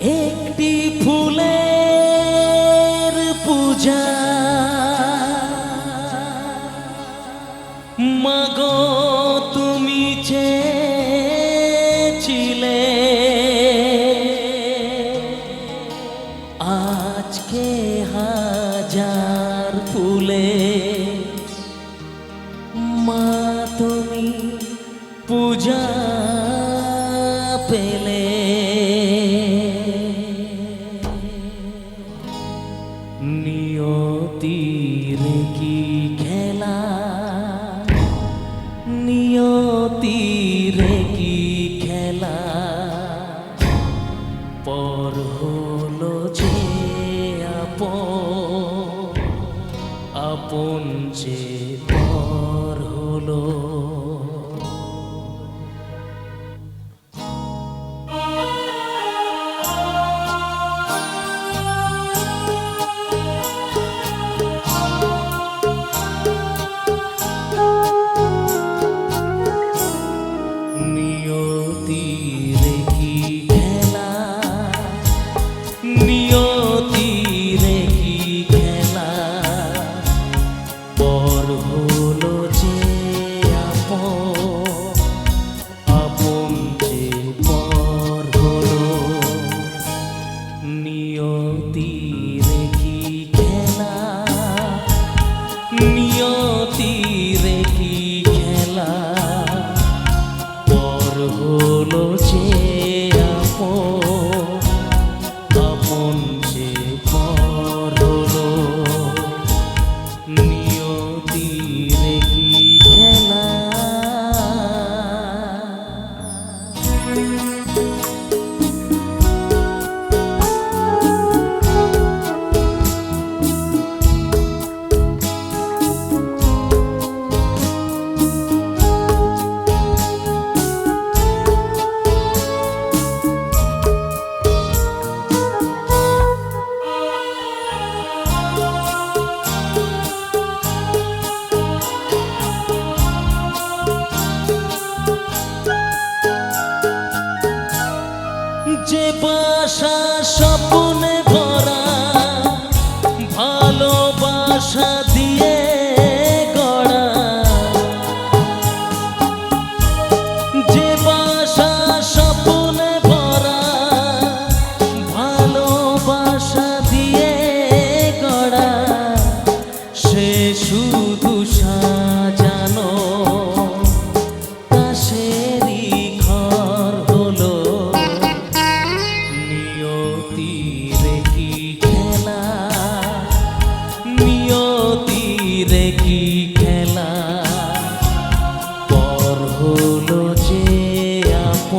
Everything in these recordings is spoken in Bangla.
একটি ফুলের পূজা। মাগো তুমি চেয়েছিলে। আজকে হাজার ফুলে। মা তুমি পূজা পেলে। কি খেলা? নিয়তি রে কি খেলা? পর হলো যে আপন আপন যে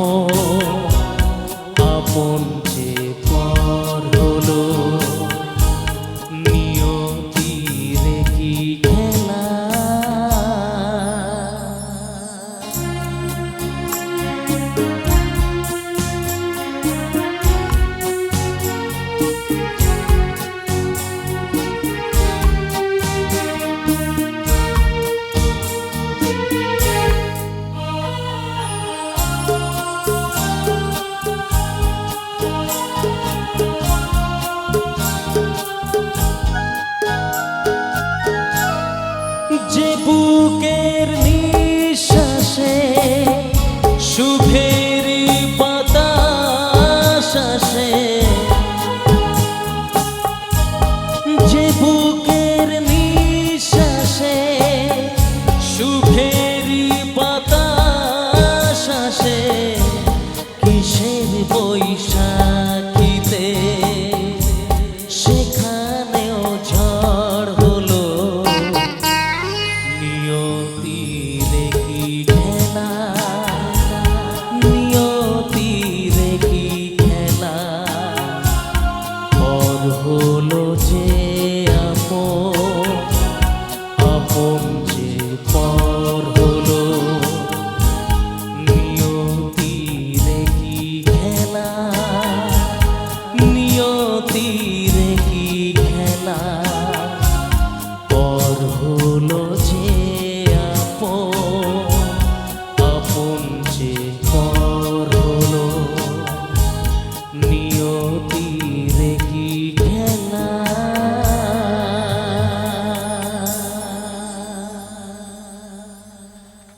amor. terminar. হলো যে